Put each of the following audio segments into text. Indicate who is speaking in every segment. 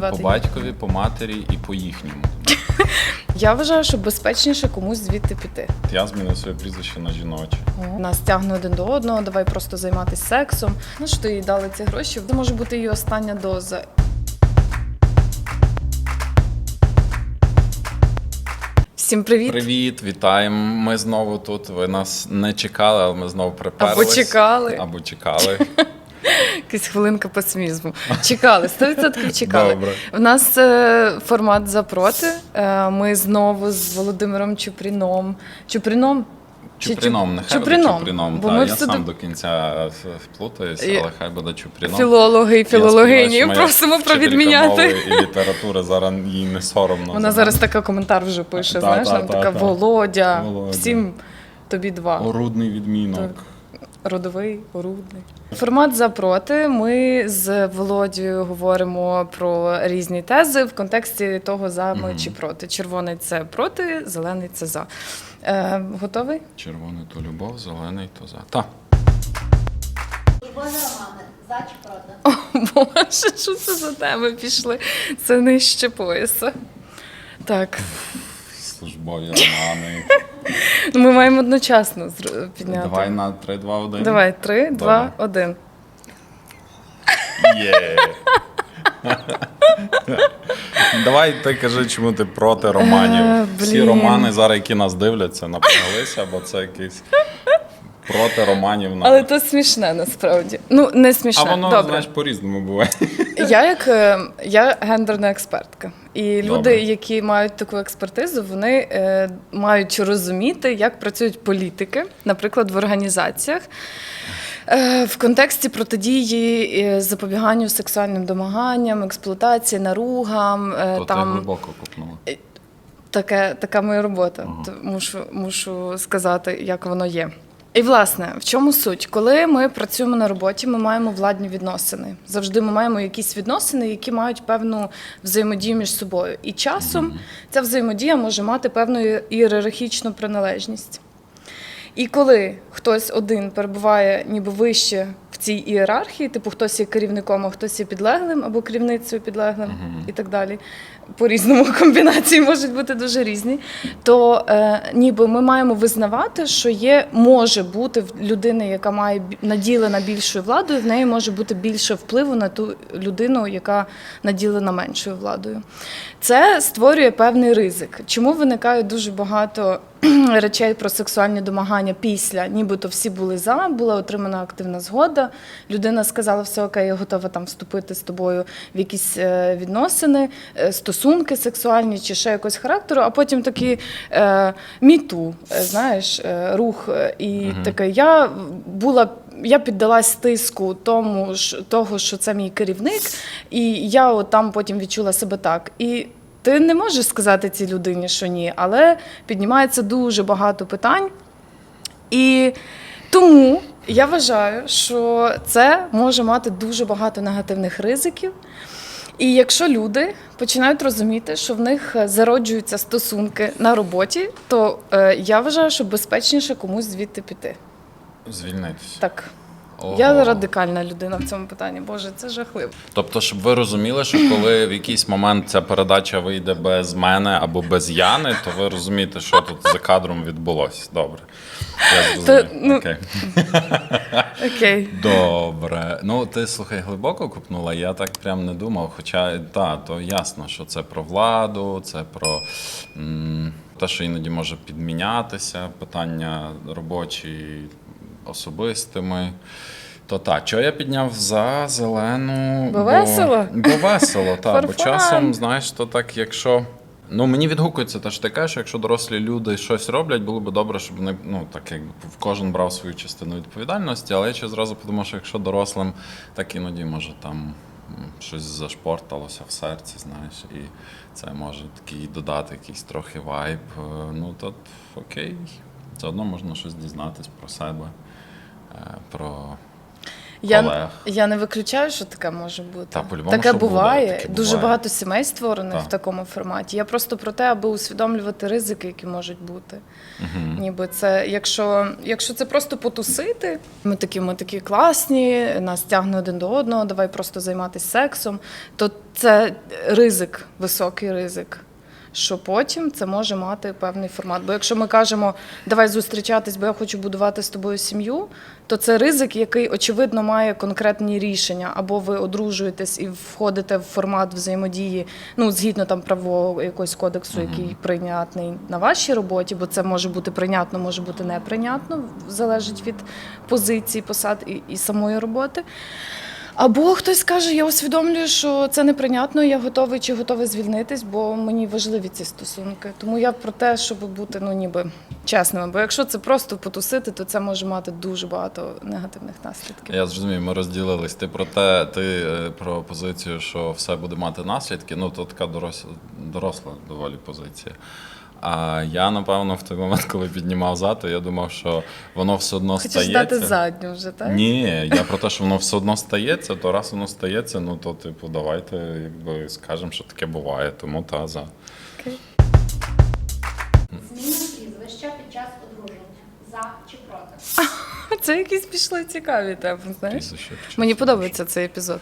Speaker 1: назвати
Speaker 2: по
Speaker 1: їх.
Speaker 2: батькові, по матері і по їхньому.
Speaker 1: Я вважаю, що безпечніше комусь звідти піти.
Speaker 2: Я змінив своє прізвище на жіноче.
Speaker 1: Нас тягне один до одного, давай просто займатися сексом. Ну що їй дали ці гроші? Це може бути її остання доза. Всім привіт!
Speaker 2: Привіт, вітаємо. Ми знову тут. Ви нас не чекали, але ми знову приперлись.
Speaker 1: Або чекали.
Speaker 2: Або чекали.
Speaker 1: Якась хвилинка песимізму. Чекали, 100% чекали.
Speaker 2: Добре.
Speaker 1: У нас е, формат запроти. Е, ми знову з Володимиром Чупріном. Чупріном? Чи
Speaker 2: Чупріном,
Speaker 1: Чуп-
Speaker 2: нехай
Speaker 1: Чупріном,
Speaker 2: буде Чупріном.
Speaker 1: бо
Speaker 2: Та,
Speaker 1: ми
Speaker 2: я
Speaker 1: всюди-
Speaker 2: сам до кінця е, плутаюсь,
Speaker 1: І-
Speaker 2: але хай буде Чупріном.
Speaker 1: Філологи і
Speaker 2: Я
Speaker 1: філологині
Speaker 2: сподіваюся, моя
Speaker 1: просимо
Speaker 2: вчителька
Speaker 1: провідміняти.
Speaker 2: мови і літератури зараз їй не соромно.
Speaker 1: Вона
Speaker 2: за
Speaker 1: зараз
Speaker 2: мене.
Speaker 1: така коментар вже пише.
Speaker 2: Та,
Speaker 1: знаєш,
Speaker 2: та,
Speaker 1: там
Speaker 2: та,
Speaker 1: така
Speaker 2: та.
Speaker 1: Володя,
Speaker 2: Володя.
Speaker 1: всім тобі два.
Speaker 2: Орудний відмінок.
Speaker 1: Так. Родовий, орудний. Формат за проти. Ми з Володією говоримо про різні тези в контексті того, за ми чи проти. Червоний це проти, зелений це за. Е, готовий?
Speaker 2: Червоний то любов, зелений то за. Та.
Speaker 3: Службові романи. За чи проти?
Speaker 1: Боже, що це за теми пішли? Це нижче пояса. Так,
Speaker 2: Службові романи.
Speaker 1: ну, ми маємо одночасно зр- підняти.
Speaker 2: Давай на 3, 2, 1.
Speaker 1: Давай, три, два, один.
Speaker 2: Є. Давай ти кажи, чому ти проти
Speaker 1: Е,
Speaker 2: романів. Всі
Speaker 1: блін.
Speaker 2: романи зараз, які нас дивляться, напряглися, бо це якийсь проти романів. на-
Speaker 1: Але то смішне насправді. Ну, не
Speaker 2: а воно,
Speaker 1: Добре.
Speaker 2: знаєш, по-різному буває.
Speaker 1: Я як е, я гендерна експертка, і люди,
Speaker 2: Добре.
Speaker 1: які мають таку експертизу, вони е, мають розуміти, як працюють політики, наприклад, в організаціях. е, В контексті протидії е, запобіганню сексуальним домаганням, експлуатації, наругам, е,
Speaker 2: То ти
Speaker 1: там
Speaker 2: глибоко купнула.
Speaker 1: таке, така моя робота.
Speaker 2: Ага.
Speaker 1: То Мушу, мушу сказати, як воно є. І власне, в чому суть? Коли ми працюємо на роботі, ми маємо владні відносини. Завжди ми маємо якісь відносини, які мають певну взаємодію між собою. І часом ця взаємодія може мати певну ієрархічну приналежність. І коли хтось один перебуває ніби вище в цій ієрархії, типу хтось є керівником, а хтось є підлеглим або керівницею підлеглим і так далі. По різному комбінації можуть бути дуже різні. То е, ніби ми маємо визнавати, що є, може бути в людини, яка має наділена більшою владою, в неї може бути більше впливу на ту людину, яка наділена меншою владою. Це створює певний ризик. Чому виникає дуже багато речей про сексуальні домагання після, нібито всі були за, була отримана активна згода. Людина сказала, все окей, я готова там вступити з тобою в якісь е, відносини, е, стосунки сексуальні чи ще якогось характеру, а потім такі е, міту, е, знаєш, е, рух. е, І таке, я була. Я піддалась тиску тому ж того, що це мій керівник, і я от там потім відчула себе так. І ти не можеш сказати цій людині, що ні, але піднімається дуже багато питань. І тому я вважаю, що це може мати дуже багато негативних ризиків. І якщо люди починають розуміти, що в них е, зароджуються стосунки на роботі, то е, я вважаю, що безпечніше комусь звідти піти.
Speaker 2: Звільнитися.
Speaker 1: Так. Я радикальна людина в цьому питанні. Боже, це жахливо.
Speaker 2: Тобто, щоб ви розуміли, що коли в якийсь момент ця передача вийде без мене або без Яни, то ви розумієте, що тут за кадром відбулося. Добре. Я
Speaker 1: ну,
Speaker 2: Окей.
Speaker 1: Окей.
Speaker 2: Добре. Ну, ти слухай, глибоко купнула. Я так прям не думав. Хоча так, то ясно, що це про владу, це про м, те, що іноді може підмінятися, питання робочі особистими. То так, що я підняв за зелену.
Speaker 1: Бо весело?
Speaker 2: Бо весело, так. Бо часом, знаєш, то так, якщо. Ну, мені відгукується те, що ти кажеш, якщо дорослі люди щось роблять, було б добре, щоб вони ну так як кожен брав свою частину відповідальності. Але я ще зразу подумав, що якщо дорослим, так іноді може там щось зашпорталося в серці, знаєш, і це може такий додати якийсь трохи вайб. Е, Ну то окей, заодно можна щось дізнатись про себе, про
Speaker 1: Я, я не виключаю, що таке може бути.
Speaker 2: Та,
Speaker 1: таке
Speaker 2: що буде,
Speaker 1: буває.
Speaker 2: таке
Speaker 1: Дуже
Speaker 2: буває.
Speaker 1: багато сімей створених
Speaker 2: Так.
Speaker 1: в такому форматі. Я просто про те, аби усвідомлювати ризики, які можуть бути.
Speaker 2: Угу.
Speaker 1: Ніби це, якщо, якщо це просто потусити, ми такі, ми такі класні, нас тягне один до одного, давай просто займатися сексом, то це ризик, високий ризик. Що потім це може мати певний формат. Бо якщо ми кажемо давай зустрічатись, бо я хочу будувати з тобою сім'ю, то це ризик, який очевидно має конкретні рішення. Або ви одружуєтесь і входите в формат взаємодії, ну згідно там правового якогось кодексу, який прийнятний на вашій роботі, бо це може бути прийнятно, може бути неприйнятно, залежить від позиції, посад і, і самої роботи. Або хтось каже, я усвідомлюю, що це неприйнятно, я готовий чи готовий звільнитись, бо мені важливі ці стосунки. Тому я про те, щоб бути ну ніби чесними. Бо якщо це просто потусити, то це може мати дуже багато негативних наслідків.
Speaker 2: Я зрозумів, ми розділились. Ти про те, ти е, про позицію, що все буде мати наслідки. Ну, то така доросла, доросла доволі позиція. А я, напевно, в той момент, коли піднімав зад, я думав, що воно все одно
Speaker 1: Хочеш
Speaker 2: стається.
Speaker 1: дати задню вже, так?
Speaker 2: Ні, я про те, що воно все одно стається, то раз воно стається, ну то, типу, давайте якби скажемо, що таке буває. Тому та за.
Speaker 1: Окей.
Speaker 3: Зміна прізвища під час одруження. За чи проти?
Speaker 1: Це якісь пішли цікаві теми, знаєш? Мені подобається цей епізод.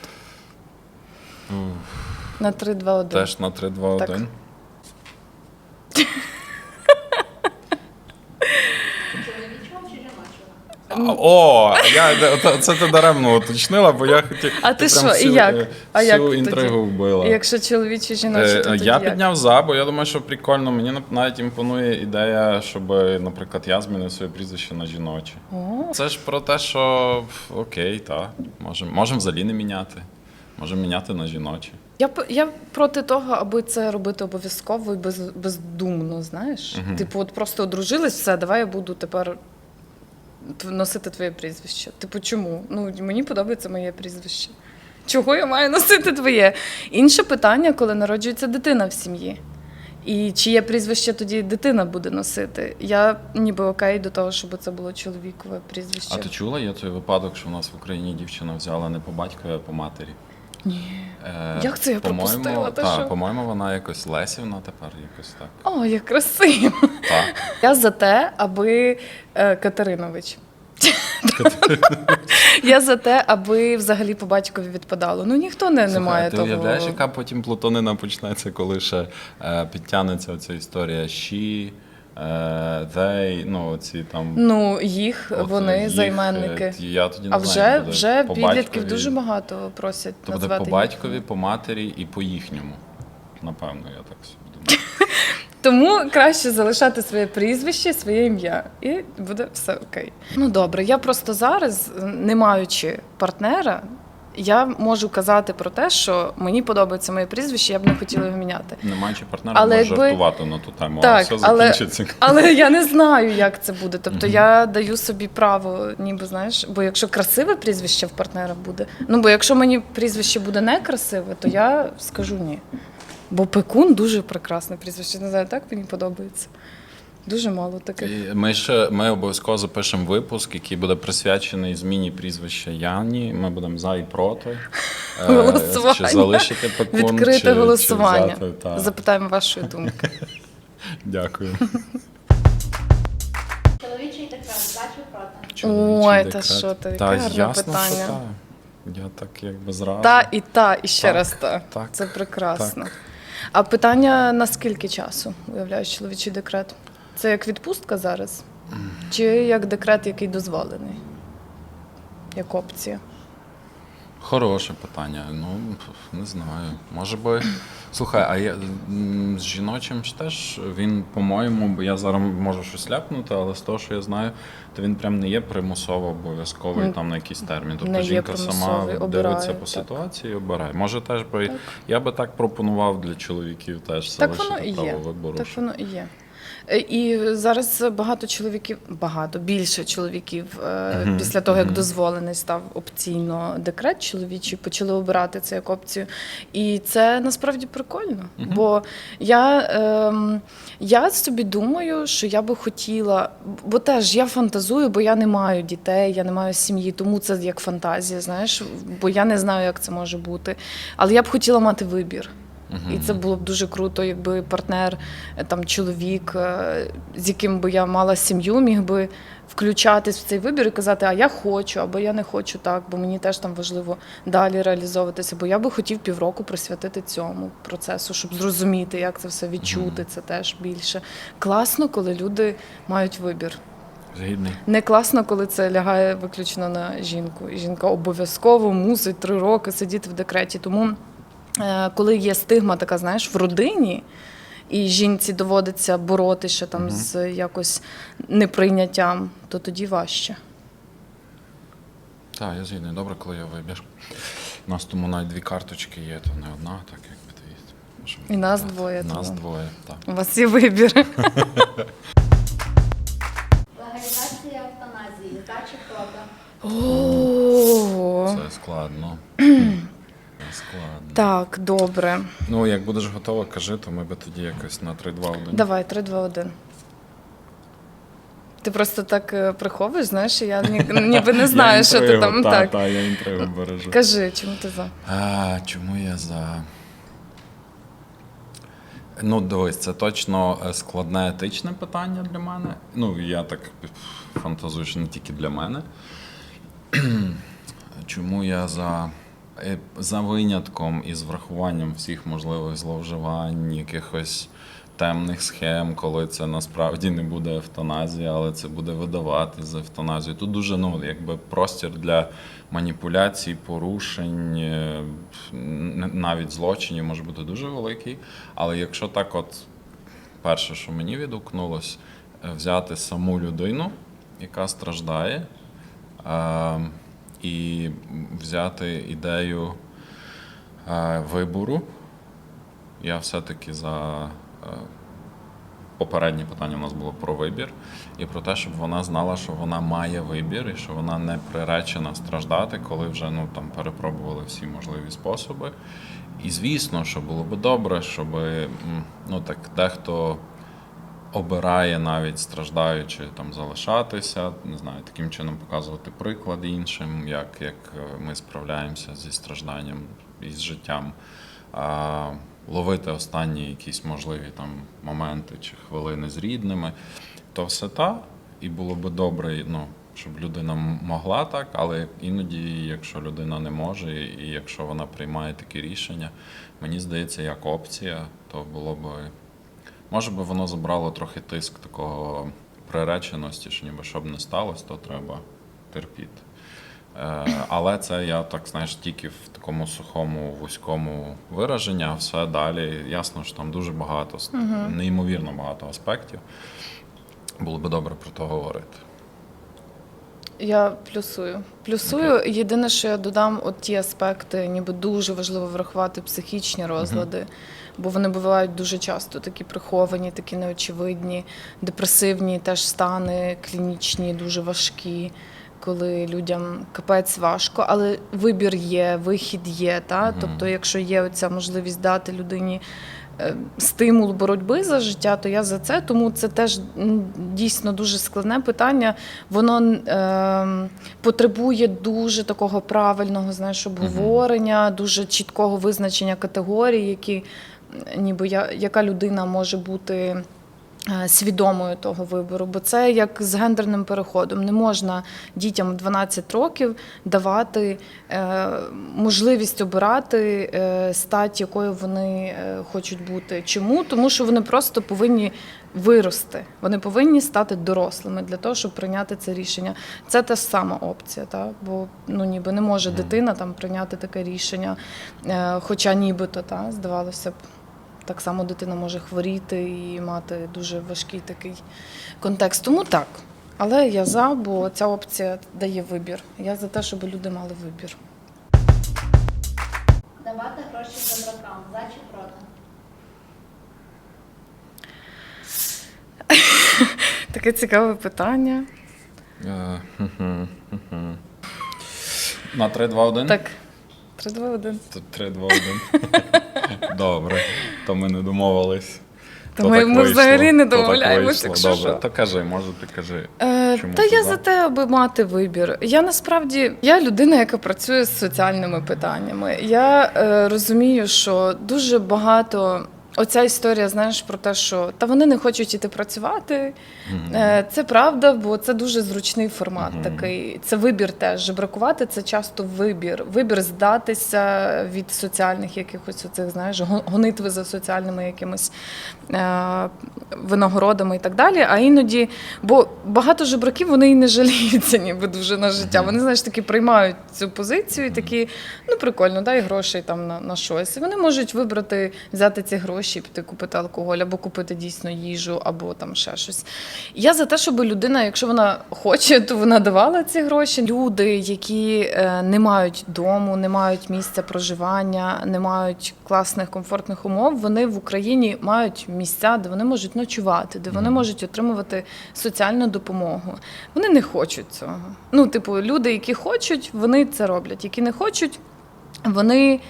Speaker 1: На 3, 2, 1.
Speaker 2: Теж на 3, 2,
Speaker 1: Так.
Speaker 2: 1.
Speaker 3: Чоловічого чи жіночого?
Speaker 2: О, я, це- ти даремно уточнила, бо я хотів.
Speaker 1: А ти що, і як?
Speaker 2: е,
Speaker 1: А
Speaker 2: всю
Speaker 1: як тоді?
Speaker 2: інтригу вбила.
Speaker 1: Якщо чоловічі жіночі,
Speaker 2: Е,
Speaker 1: то тоді
Speaker 2: я
Speaker 1: як?
Speaker 2: підняв за, бо я думаю, що прикольно. Мені навіть імпонує ідея, щоб, наприклад, я змінив своє прізвище на жіноче.
Speaker 1: О,
Speaker 2: Це ж про те, що окей, так. Можемо можем взагалі не міняти. Можемо міняти на жіноче.
Speaker 1: Я я проти того, аби це робити обов'язково і без, бездумно, знаєш.
Speaker 2: Мгм.
Speaker 1: Типу, от просто одружились, все, давай я буду тепер носити твоє прізвище. Типу, чому? Ну мені подобається моє прізвище. Чого я маю носити твоє? Інше питання, коли народжується дитина в сім'ї. І чиє прізвище тоді дитина буде носити? Я ніби окей до того, щоб це було чоловікове прізвище.
Speaker 2: А ти чула, є той випадок, що в нас в Україні дівчина взяла не по батькові, а по матері?
Speaker 1: Ні.
Speaker 2: Е,
Speaker 1: Як це я пропустила? Та
Speaker 2: та,
Speaker 1: що?
Speaker 2: по-моєму, вона якось Лесівна тепер, якось так.
Speaker 1: О, як красиво.
Speaker 2: Так.
Speaker 1: Я за те, аби е, Катеринович. Я за те, аби взагалі по батькові відпадало. Ну ніхто не, не
Speaker 2: Слухай,
Speaker 1: має
Speaker 2: ти
Speaker 1: того.
Speaker 2: уявляєш, яка потім плутонина почнеться, коли ще е, підтягнеться оця історія е, they, ну ці там.
Speaker 1: Ну, їх,
Speaker 2: от,
Speaker 1: вони
Speaker 2: їх,
Speaker 1: займенники.
Speaker 2: е, Я тоді не
Speaker 1: А вже,
Speaker 2: знаю,
Speaker 1: вже
Speaker 2: по
Speaker 1: підлітків
Speaker 2: батькові.
Speaker 1: дуже багато просять
Speaker 2: То буде
Speaker 1: назвати
Speaker 2: по
Speaker 1: їх.
Speaker 2: батькові, по матері і по їхньому. Напевно, я так собі думаю.
Speaker 1: Тому краще залишати своє прізвище, своє ім'я, і буде все окей. Ну добре, я просто зараз, не маючи партнера, я можу казати про те, що мені подобається моє прізвище, я б не хотіла його міняти.
Speaker 2: Не маючи партнера,
Speaker 1: Але якби-
Speaker 2: жартувати на ту тему,
Speaker 1: Так,
Speaker 2: все
Speaker 1: але-
Speaker 2: закінчиться.
Speaker 1: Але я не знаю, як це буде. Тобто я даю собі право, ніби знаєш, бо якщо красиве прізвище в партнера буде, ну бо якщо мені прізвище буде некрасиве, то я скажу ні. Бо пекун дуже прекрасне прізвище. Не знаю, так мені подобається. Дуже мало таких.
Speaker 2: І Ми ще ми обов'язково запишемо випуск, який буде присвячений зміні прізвища Яні. Ми будемо за і проти. Е,
Speaker 1: Голосування.
Speaker 2: Чи залишити пекун,
Speaker 1: Відкрите
Speaker 2: чи,
Speaker 1: голосування.
Speaker 2: Чи взяти, та.
Speaker 1: Запитаємо вашої думки.
Speaker 2: Дякую.
Speaker 3: Чоловічий декрет. За чи проти?
Speaker 1: Ой, та що ти,
Speaker 2: Та
Speaker 1: яке гарне
Speaker 2: ясно, що
Speaker 1: питання.
Speaker 2: та. Я так якби зразу.
Speaker 1: Та і та, і ще
Speaker 2: Так,
Speaker 1: раз та.
Speaker 2: так,
Speaker 1: Це прекрасно.
Speaker 2: так.
Speaker 1: А питання на скільки часу уявляєш чоловічий декрет? Це як відпустка зараз? Чи як декрет, який дозволений? Як опція?
Speaker 2: Хороше питання. Ну, не знаю. Може би. Слухай, а я з жіночим ж теж він, по-моєму, бо я зараз можу щось ляпнути, але з того, що я знаю, то він прям не є примусово обов'язковий
Speaker 1: Ну,
Speaker 2: там на якийсь термін. Тобто
Speaker 1: не
Speaker 2: жінка сама
Speaker 1: обирає,
Speaker 2: дивиться по
Speaker 1: так.
Speaker 2: ситуації і обирає. Може, теж би я би так пропонував для чоловіків теж
Speaker 1: Так
Speaker 2: залишити право вибору.
Speaker 1: Так воно і є. Е, І зараз багато чоловіків, багато більше чоловіків е,
Speaker 2: Мгм,
Speaker 1: після того, як
Speaker 2: мгм.
Speaker 1: дозволений став опційно декрет чоловічий, почали обирати це як опцію. І це насправді прикольно.
Speaker 2: Мгм.
Speaker 1: Бо я, ем, я собі думаю, що я би хотіла, бо теж я фантазую, бо я не маю дітей, я не маю сім'ї, тому це як фантазія, знаєш, бо я не знаю, як це може бути. Але я б хотіла мати вибір. І це було б дуже круто, якби партнер, е, там чоловік, е, з яким би я мала сім'ю, міг би включатись в цей вибір і казати, а я хочу, або я не хочу так, бо мені теж там важливо далі реалізовуватися. Бо я би хотів півроку присвятити цьому процесу, щоб зрозуміти, як це все відчути. Це теж більше класно, коли люди мають вибір.
Speaker 2: Згідний.
Speaker 1: Не класно, коли це лягає виключно на жінку. І жінка обов'язково мусить три роки сидіти в декреті. Тому, коли є стигма, така знаєш, в родині, і жінці доводиться боротися там
Speaker 2: Мгм.
Speaker 1: з якось неприйняттям, то тоді важче.
Speaker 2: Так, я згідний. Добре, коли я вибір. У нас тому навіть дві карточки є, то не одна, так як дві. Щоб-
Speaker 1: І нас
Speaker 2: так,
Speaker 1: двоє,
Speaker 2: Нас
Speaker 1: тому.
Speaker 2: двоє, так.
Speaker 1: У вас є вибір.
Speaker 3: Легалізація евтаназії. За чи проти?
Speaker 2: Це складно. Складно.
Speaker 1: так, добре.
Speaker 2: Ну, як будеш готова, кажи, то ми би тоді якось на 3-2-1.
Speaker 1: Давай, 3, 2, 1. Ти просто так е, приховуєш, знаєш, і я ні- ніби не знаю, що ти там
Speaker 2: та,
Speaker 1: так.
Speaker 2: Та, я інтригу бережу.
Speaker 1: Кажи, чому ти за?
Speaker 2: А, чому я за. Ну, дивись, це точно е, складне етичне питання для мене. Ну, я так фантазую, що не тільки для мене. Чому я за, за винятком і з врахуванням всіх можливих зловживань, якихось темних схем, коли це насправді не буде евтаназія, але це буде видавати за евтаназію. Тут дуже ну, якби простір для маніпуляцій, порушень, е, навіть злочинів може бути дуже великий. Але якщо так, от перше, що мені відгукнулось, е, взяти саму людину, яка страждає, е, і взяти ідею е, вибору. Я все-таки за е, попереднє питання у нас було про вибір, і про те, щоб вона знала, що вона має вибір, і що вона не приречена страждати, коли вже ну там перепробували всі можливі способи. І звісно, що було би добре, щоб ну так дехто обирає навіть страждаючи там залишатися, не знаю, таким чином показувати приклад іншим, як, як е, ми справляємося зі стражданням і з життям. А, ловити останні якісь можливі там моменти чи хвилини з рідними, то все та, і було би добре, ну, щоб людина могла так, але іноді, якщо людина не може, і якщо вона приймає такі рішення, мені здається, як опція, то було би. Може би воно забрало трохи тиск такого приреченості, що ніби що б не сталося, то треба терпіти. Е, Але це я так знаєш тільки в такому сухому вузькому вираженні, а все далі. Ясно, що там дуже багато, неймовірно багато аспектів. Було би добре про то говорити.
Speaker 1: Я плюсую. Плюсую. Єдине, що я додам, от ті аспекти, ніби дуже важливо врахувати психічні розлади, бо вони бувають дуже часто такі приховані, такі неочевидні, депресивні теж стани, клінічні, дуже важкі. Коли людям капець важко, але вибір є, вихід є. Та? Тобто, якщо є оця можливість дати людині стимул боротьби за життя, то я за це. Тому це теж дійсно дуже складне питання. Воно е, потребує дуже такого правильного знаєш, обговорення, дуже чіткого визначення категорій, які ніби я, яка людина може бути. Е, Свідомою того вибору, бо це як з гендерним переходом. Не можна дітям 12 років давати е, можливість обирати е, стать, якою вони хочуть бути. Чому? Тому що вони просто повинні вирости. Вони повинні стати дорослими для того, щоб прийняти це рішення. Це та ж сама опція, та? бо ну ніби не може дитина там прийняти таке рішення, хоча нібито та здавалося б. Так само дитина може хворіти і мати дуже важкий такий контекст. Тому так. Але я за, бо ця опція дає вибір. Я за те, щоб люди мали вибір.
Speaker 3: Давати гроші за бракам. За чи проти?
Speaker 1: Таке цікаве питання.
Speaker 2: Е. На 3, 2, 1?
Speaker 1: Так, 3, 2, 1.
Speaker 2: Тут 3, 2, 1. Добре, то ми не домовились. То
Speaker 1: ми- ми взагалі не
Speaker 2: вийшло.
Speaker 1: якщо
Speaker 2: Добре,
Speaker 1: що.
Speaker 2: то кажи, може ти кажи.
Speaker 1: Е,
Speaker 2: Чому
Speaker 1: та я
Speaker 2: за?
Speaker 1: за те, аби мати вибір. Я насправді я людина, яка працює з соціальними питаннями. Я е, розумію, що дуже багато. Оця історія, знаєш, про те, що та вони не хочуть іти працювати. Е, Це правда, бо це дуже зручний формат
Speaker 2: Мгм.
Speaker 1: такий. Це вибір теж. Жебракувати це часто вибір. Вибір здатися від соціальних якихось оцих, знаєш, гонитви за соціальними якимись е, винагородами і так далі. А іноді, бо багато жебраків вони і не жаліються, ніби дуже на життя. Вони, знаєш, таки приймають цю позицію і такі, ну прикольно, дай грошей там на, на щось. І вони можуть вибрати, взяти ці гроші, і піти купити алкоголь, або купити дійсно їжу, або там ще щось. Я за те, щоб людина, якщо вона хоче, то вона давала ці гроші. Люди, які е, не мають дому, не мають місця проживання, не мають класних комфортних умов, вони в Україні мають місця, де вони можуть ночувати, де вони можуть отримувати соціальну допомогу. Вони не хочуть цього. Ну, типу, люди, які хочуть, вони це роблять. Які не хочуть, вони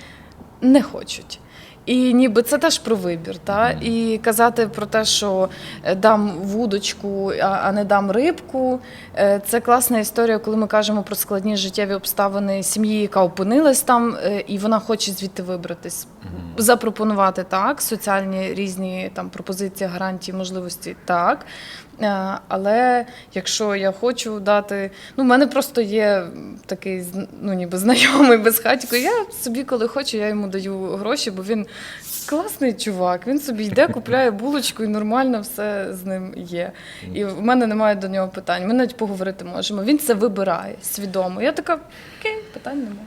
Speaker 1: не хочуть. І ніби це теж про вибір, та і казати про те, що е, дам вудочку, а, а не дам рибку. е, Це класна історія, коли ми кажемо про складні життєві обставини сім'ї, яка опинилась там, е, і вона хоче звідти вибратись. Запропонувати так, соціальні різні там пропозиції, гарантії, можливості так. Е, Але якщо я хочу дати, ну в мене просто є такий ну ніби знайомий безхатько. Я собі, коли хочу, я йому даю гроші, бо він класний чувак. Він собі йде, купляє булочку і нормально все з ним є. І в мене немає до нього питань. Ми навіть поговорити можемо. Він це вибирає свідомо. Я така, окей, питань немає.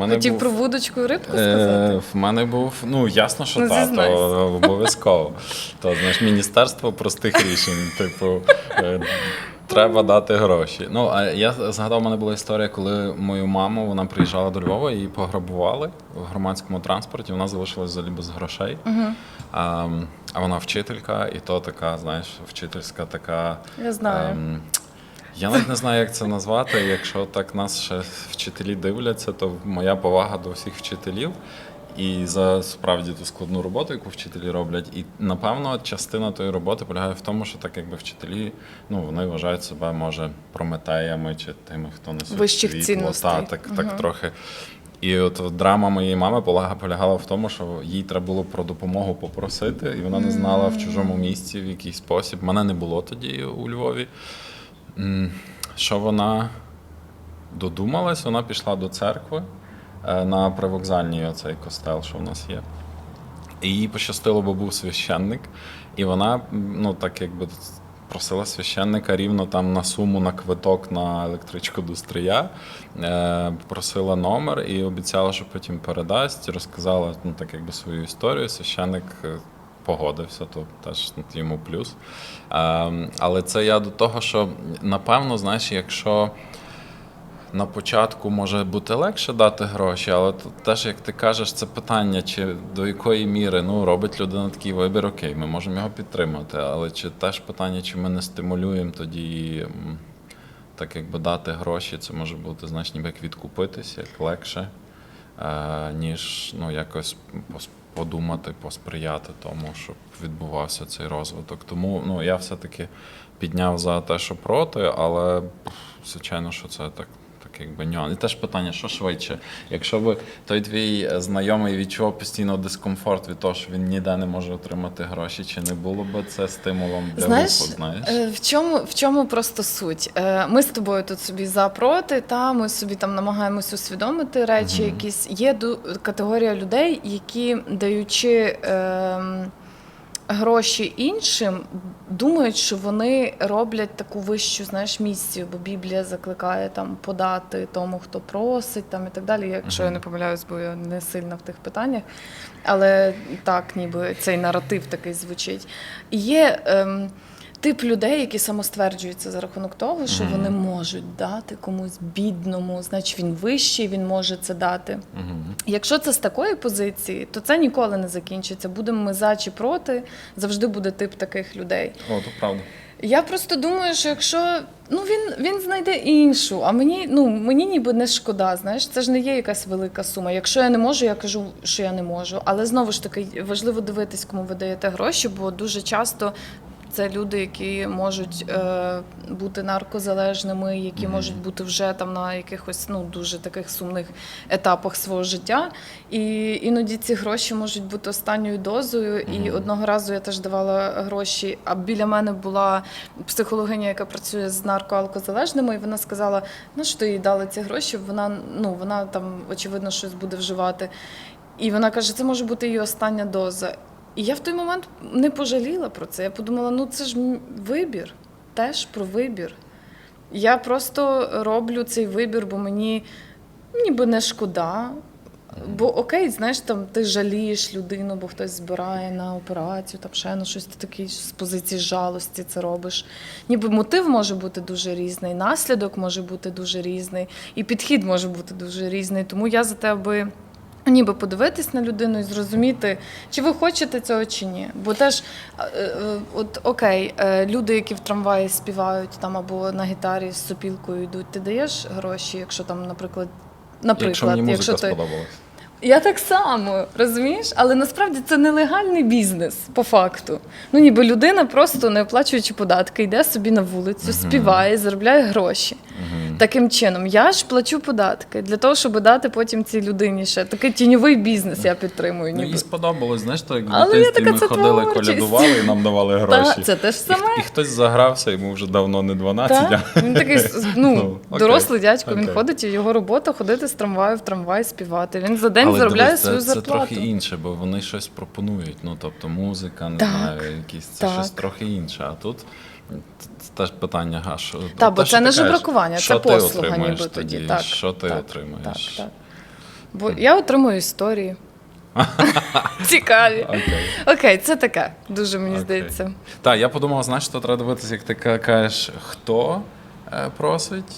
Speaker 2: Мене
Speaker 1: Хотів
Speaker 2: був-
Speaker 1: про вудочку і рибку сказати.
Speaker 2: Е, в мене був, ну ясно, що
Speaker 1: Ну,
Speaker 2: так, то обов'язково. То знаєш, міністерство простих рішень. Типу, е, треба дати гроші. Ну, а я згадав, у мене була історія, коли мою маму вона приїжджала до Львова, її пограбували в громадському транспорті. Вона залишилась взагалі без грошей. А, а вона вчителька, і то така, знаєш, вчительська така.
Speaker 1: Я знаю.
Speaker 2: Ем, я навіть не знаю, як це назвати. Якщо так нас ще вчителі дивляться, то моя повага до всіх вчителів і за справді ту складну роботу, яку вчителі роблять. І напевно частина тої роботи полягає в тому, що так якби вчителі ну вони вважають себе, може, прометеями чи тими, хто несе
Speaker 1: Вищих
Speaker 2: світло.
Speaker 1: цінностей.
Speaker 2: Та, так, так трохи. І от драма моєї мами поляга- полягала в тому, що їй треба було про допомогу попросити, і вона не знала в чужому місці, в який спосіб. Мене не було тоді у Львові. Що вона додумалась, вона пішла до церкви е, на привокзальній оцей костел, що в нас є. І їй пощастило, бо був священник, і вона, ну так якби просила священника рівно там на суму на квиток на електричку до Стрия, е, просила номер і обіцяла, що потім передасть, розказала ну, так якби свою історію. Священник е, погодився, то теж йому плюс. Е, але це я до того, що напевно, знаєш, якщо на початку може бути легше дати гроші, але теж, як ти кажеш, це питання, чи до якої міри ну, робить людина такий вибір, окей, ми можемо його підтримати. Але чи теж питання, чи ми не стимулюємо тоді так якби дати гроші, це може бути, знаєш, ніби як відкупитись, як легше, е, ніж ну, якось подумати, посприяти тому, щоб відбувався цей розвиток. Тому ну, я все-таки підняв за те, що проти, але звичайно, що це так. Так, якби нюанс. І теж питання, що швидше. Якщо б той твій е, знайомий відчував постійно дискомфорт від того, що він ніде не може отримати гроші, чи не було б це стимулом для
Speaker 1: Знаєш,
Speaker 2: руху, знаєш?
Speaker 1: е, в чому, в чому просто суть? Е, Ми з тобою тут собі за проти, та ми собі там намагаємось усвідомити речі.
Speaker 2: Мгм.
Speaker 1: Якісь є ду- категорія людей, які даючи. ем, Гроші іншим думають, що вони роблять таку вищу знаєш, місію, бо Біблія закликає там подати тому, хто просить, там і так далі. Якщо я не помиляюсь, бо я не сильна в тих питаннях. Але так, ніби цей наратив такий звучить. І є ем, тип людей, які самостверджуються за рахунок того, що
Speaker 2: Мгм.
Speaker 1: вони можуть дати комусь бідному, значить він вищий, він може це дати.
Speaker 2: Угу.
Speaker 1: Якщо це з такої позиції, то це ніколи не закінчиться. Будемо ми за чи проти, завжди буде тип таких людей.
Speaker 2: О, то правда.
Speaker 1: Я просто думаю, що якщо ну він, він знайде іншу, а мені ну мені ніби не шкода. Знаєш, це ж не є якась велика сума. Якщо я не можу, я кажу, що я не можу. Але знову ж таки важливо дивитись, кому ви даєте гроші, бо дуже часто. Це люди, які можуть е, бути наркозалежними, які
Speaker 2: Мгм.
Speaker 1: можуть бути вже там на якихось ну дуже таких сумних етапах свого життя. І іноді ці гроші можуть бути останньою дозою. І одного разу я теж давала гроші. А біля мене була психологиня, яка працює з наркоалкозалежними, і вона сказала: ну що їй дали ці гроші? Вона ну вона там очевидно щось буде вживати. І вона каже, це може бути її остання доза. І я в той момент не пожаліла про це. Я подумала, ну це ж вибір, теж про вибір. Я просто роблю цей вибір, бо мені ніби не шкода. Бо окей, знаєш, там ти жалієш людину, бо хтось збирає на операцію, там ще на щось ти такий з позиції жалості це робиш. Ніби мотив може бути дуже різний, наслідок може бути дуже різний, і підхід може бути дуже різний. Тому я за те, аби ніби подивитись на людину і зрозуміти, чи ви хочете цього чи ні. Бо теж, е, е, от окей, е, люди, які в трамваї співають там або на гітарі з сопілкою йдуть, ти даєш гроші, якщо там, наприклад. Наприклад,
Speaker 2: якщо мені
Speaker 1: якщо ти я так само розумієш, але насправді це нелегальний бізнес по факту. Ну ніби людина просто не оплачуючи податки, йде собі на вулицю, співає, заробляє гроші.
Speaker 2: Мгм.
Speaker 1: Таким чином, я ж плачу податки для того, щоб дати потім цій людині ще такий тіньовий бізнес. Я підтримую.
Speaker 2: Ну,
Speaker 1: Ніби
Speaker 2: їй сподобалось, знаєш, то як
Speaker 1: Але
Speaker 2: дитинстві
Speaker 1: така,
Speaker 2: ми ходили,
Speaker 1: творчість.
Speaker 2: колядували і нам давали гроші.
Speaker 1: Та, це теж
Speaker 2: І,
Speaker 1: саме.
Speaker 2: і хтось загрався, йому вже давно не 12,
Speaker 1: Так, він такий ну,
Speaker 2: Ну,
Speaker 1: дорослий дядько. Він ходить і його робота ходити з трамваю в трамвай, співати. Він за день
Speaker 2: Але
Speaker 1: заробляє
Speaker 2: дивись,
Speaker 1: свою
Speaker 2: це, це трохи інше, бо вони щось пропонують. Ну тобто музика, не
Speaker 1: Так,
Speaker 2: знаю, якісь це
Speaker 1: так.
Speaker 2: щось трохи інше. А тут це теж питання, га, що
Speaker 1: Так, бо це не жебракування, це послуга ніби тоді. Так,
Speaker 2: що ти
Speaker 1: так,
Speaker 2: отримаєш?
Speaker 1: Так, так. Бо я отримую історії. Цікаві.
Speaker 2: Окей.
Speaker 1: Окей, це таке. Дуже мені
Speaker 2: Окей.
Speaker 1: здається.
Speaker 2: Так, я подумав, знаєш, що треба дивитися, як ти кажеш, хто е, просить,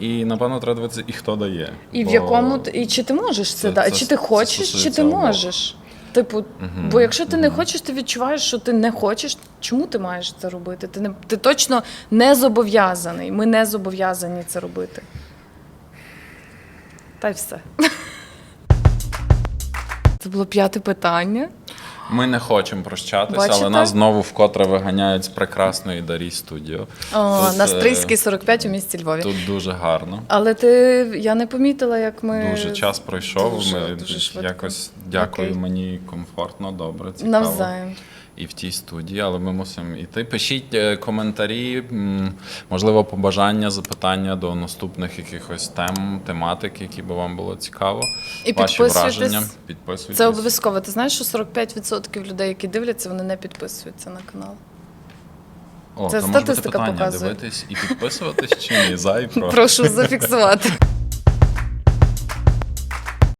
Speaker 2: і напевно треба дивитися, і хто дає.
Speaker 1: І в якому і чи ти можеш це,
Speaker 2: це-
Speaker 1: дати, чи ти
Speaker 2: це
Speaker 1: хочеш, чи ти можеш. Типу,
Speaker 2: Мгм,
Speaker 1: бо якщо ти не хочеш, ти відчуваєш, що ти не хочеш. Чому ти маєш це робити? Ти не ти точно не зобов'язаний. Ми не зобов'язані це робити. Та й все. Це було п'яте питання.
Speaker 2: Ми не хочемо прощатися,
Speaker 1: Бачите?
Speaker 2: але нас знову вкотре виганяють з прекрасної Дарі студіо.
Speaker 1: О,
Speaker 2: Тут,
Speaker 1: на
Speaker 2: е,
Speaker 1: Стрийській 45 у місті Львові.
Speaker 2: Тут дуже гарно.
Speaker 1: Але ти я не помітила, як ми
Speaker 2: Дуже час пройшов.
Speaker 1: дуже,
Speaker 2: Ми
Speaker 1: дуже
Speaker 2: якось дякую,
Speaker 1: Окей.
Speaker 2: мені комфортно, добре, цікаво.
Speaker 1: навзаєм.
Speaker 2: І в тій студії, але ми мусимо йти. Пишіть е, коментарі, можливо, побажання, запитання до наступних якихось тем, тематик, які би вам було цікаво.
Speaker 1: І
Speaker 2: Ваші враження. Підписуйтесь.
Speaker 1: Це обов'язково. Ти знаєш, що 45% людей, які дивляться, вони не підписуються на канал.
Speaker 2: О,
Speaker 1: це
Speaker 2: то може бути
Speaker 1: статистика
Speaker 2: питання,
Speaker 1: показує.
Speaker 2: дивитись і підписуватись чи ні, за і проти.
Speaker 1: Прошу зафіксувати.